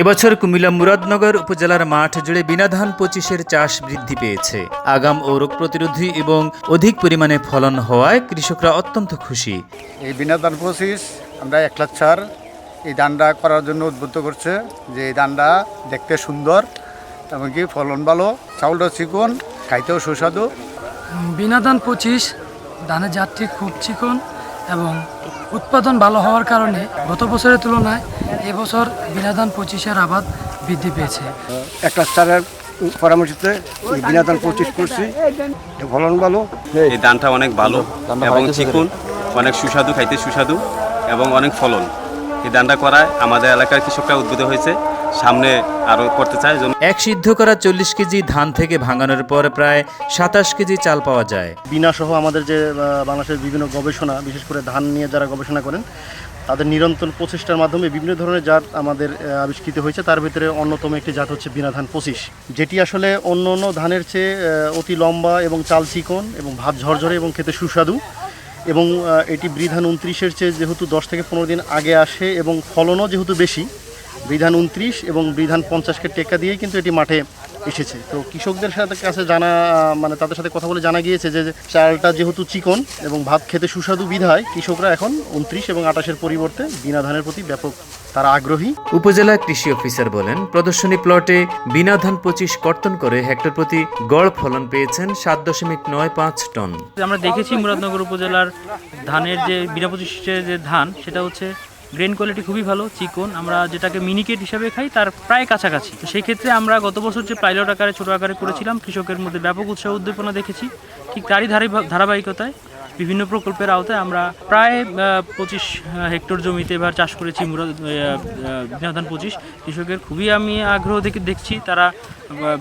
এবছর কুমিল্লা মুরাদনগর উপজেলার মাঠ জুড়ে বিনা ধান পঁচিশের চাষ বৃদ্ধি পেয়েছে। আগাম ও রোগ প্রতিরোধী এবং অধিক পরিমাণে ফলন হওয়ায় কৃষকরা অত্যন্ত খুশি। এই বিনা ধান পঁচিশ আমরা এক লাখ চার এই ধানটা করার জন্য উদ্বুদ্ধ করছে যে এই ধানটা দেখতে সুন্দর এমনকি ফলন ভালো চাউলটা চিকন খাইতেও সুস্বাদু। বিনা ধান পঁচিশ ধানের জাতটি খুব চিকন এবং উৎপাদন ভালো হওয়ার কারণে গত বছরের তুলনায় এবছর বিনা ধান পঁচিশের আবাদ বৃদ্ধি পেয়েছে। একটা চারের পরামর্শতে বিনাদান পঁচিশ করছি। ফলন ভালো। এই ধানটা অনেক ভালো এবং চিকুন অনেক সুস্বাদু খাইতে সুস্বাদু এবং অনেক ফলন। এই ধানটা করায় আমাদের এলাকার কৃষকরা উদ্বুদ্ধ হয়েছে। সামনে আরও করতে চায় জন্য এক সিদ্ধ করা চল্লিশ কেজি ধান থেকে ভাঙানোর পর প্রায় সাতাশ কেজি চাল পাওয়া যায়। বিনা সহ আমাদের যে বাংলাদেশের বিভিন্ন গবেষণা বিশেষ করে ধান নিয়ে যারা গবেষণা করেন তাদের নিরন্তর প্রচেষ্টার মাধ্যমে বিভিন্ন ধরনের জাত আমাদের আবিষ্কৃত হয়েছে। তার ভিতরে অন্যতম একটি জাত হচ্ছে বিনা ধান পঁচিশ। যেটি আসলে অন্য অন্য ধানের চেয়ে অতি লম্বা এবং চাল চিকন এবং ভাত ঝরঝরে এবং খেতে সুস্বাদু এবং এটি বৃধান উনত্রিশের চেয়ে যেহেতু দশ থেকে পনেরো দিন আগে আসে এবং ফলনও যেহেতু বেশি বিধান উনত্রিশ এবং বিধান পঞ্চাশকে টেক্কা দিয়েই কিন্তু এটি মাঠে এসেছে। তো কৃষকদের সাথে কাছে জানা মানে তাদের সাথে কথা বলে জানা গিয়েছে যে চালটা যেহেতু চিকন এবং ভাত খেতে সুস্বাদু বিধায় কৃষকরা এখন উনত্রিশ এবং আঠাশের পরিবর্তে বিনা ধানের প্রতি ব্যাপক তারা আগ্রহী। উপজেলা কৃষি অফিসার বলেন প্রদর্শনী প্লটে বিনা ধান পঁচিশ কর্তন করে হেক্টর প্রতি গড় ফলন পেয়েছেন সাত দশমিক নয় পাঁচ টন। আমরা দেখেছি মুরাদনগর উপজেলার ধানের যে বিনা পঁচিশের যে ধান সেটা হচ্ছে গ্রেন কোয়ালিটি খুবই ভালো, চিকন। আমরা যেটাকে মিনিকেট হিসাবে খাই, তার প্রায় কাছাকাছি। তো সেই ক্ষেত্রে আমরা গত বছর যে পাইলট আকারে, ছোটো আকারে করেছিলাম, কৃষকের মধ্যে ব্যাপক উৎসাহ উদ্দীপনা দেখেছি। ঠিক তারই ধারাবাহিক- ধারাবাহিকতায় বিভিন্ন প্রকল্পের আওতায় আমরা প্রায় পঁচিশ হেক্টর জমিতে এবার চাষ করেছি, মুরাদ বিনাধান পঁচিশ। কৃষকের খুবই আমি আগ্রহ দেখে দেখছি। তারা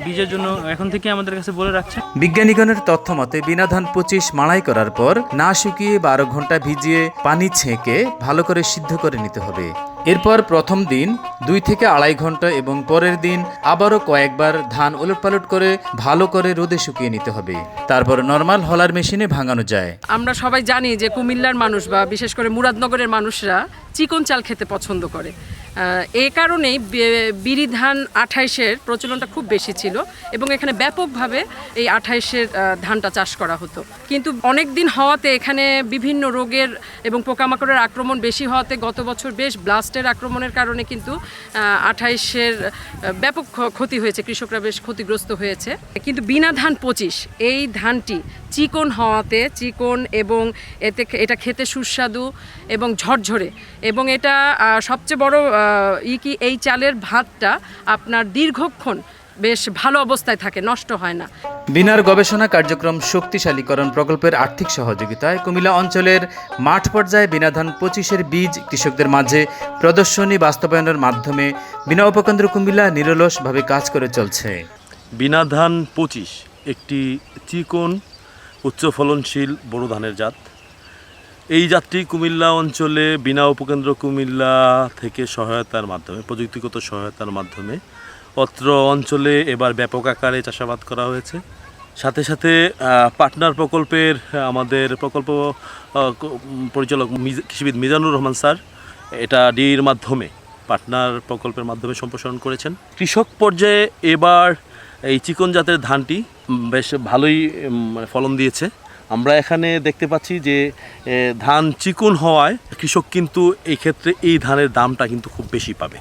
বীজের জন্য এখন থেকে আমাদের কাছে বলে রাখছে। বিজ্ঞানীগণের তথ্য মতে বিনা ধান পঁচিশ মাড়াই করার পর না শুকিয়ে বারো ঘণ্টা ভিজিয়ে পানি ছেঁকে ভালো করে সিদ্ধ করে নিতে হবে। এরপর প্রথম দিন দুই থেকে আড়াই ঘণ্টা এবং পরের দিন আবারও কয়েকবার ধান ওলটপালট করে ভালো করে রোদে শুকিয়ে নিতে হবে। তারপর নর্মাল হলার মেশিনে ভাঙানো যায়। আমরা সবাই জানি যে কুমিল্লার মানুষ বা বিশেষ করে মুরাদনগরের মানুষরা চিকন চাল খেতে পছন্দ করে। এই কারণেই বি- বিরি ধান আঠাইশের প্রচলনটা খুব বেশি ছিল এবং এখানে ব্যাপকভাবে এই আঠাইশের ধানটা চাষ করা হতো। কিন্তু অনেক দিন হওয়াতে এখানে বিভিন্ন রোগের এবং পোকামাকড়ের আক্রমণ বেশি হওয়াতে গত বছর বেশ ব্লাস্টের আক্রমণের কারণে কিন্তু আঠাইশের ব্যাপক ক্ষতি হয়েছে, কৃষকরা বেশ ক্ষতিগ্রস্ত হয়েছে। কিন্তু বিনা ধান পঁচিশ, এই ধানটি চিকন হওয়াতে, চিকন এবং এতে এটা খেতে সুস্বাদু এবং ঝরঝরে এবং এটা সবচেয়ে বড় ই কি এই চালের ভাতটা আপনার দীর্ঘক্ষণ বেশ ভালো অবস্থায় থাকে নষ্ট হয় না। বিনার গবেষণা কার্যক্রম শক্তিশালীকরণ প্রকল্পের আর্থিক সহযোগিতায় কুমিল্লা অঞ্চলের মাঠ পর্যায়ে বিনাধান পঁচিশের বীজ কৃষকদের মাঝে প্রদর্শনী বাস্তবায়নের মাধ্যমে বিনা উপকেন্দ্র কুমিল্লা নিরলসভাবে কাজ করে চলছে। বিনা ধান পঁচিশ একটি চিকন উচ্চ ফলনশীল বড় ধানের জাত। এই যাত্রী কুমিল্লা অঞ্চলে বিনা উপকেন্দ্র কুমিল্লা থেকে সহায়তার মাধ্যমে, প্রযুক্তিগত সহায়তার মাধ্যমে অত্র অঞ্চলে এবার ব্যাপক আকারে চাষাবাদ করা হয়েছে। সাথে সাথে পার্টনার প্রকল্পের, আমাদের প্রকল্প পরিচালক কৃষিবিদ মিজানুর রহমান স্যার, এটা ডির মাধ্যমে পার্টনার প্রকল্পের মাধ্যমে সম্প্রসারণ করেছেন। কৃষক পর্যায়ে এবার এই চিকন জাতের ধানটি বেশ ভালোই মানে ফলন দিয়েছে। আমরা এখানে দেখতে পাচ্ছি যে ধান চিকন হওয়ায় কৃষক কিন্তু এই ক্ষেত্রে এই ধানের দামটা কিন্তু খুব বেশি পাবে।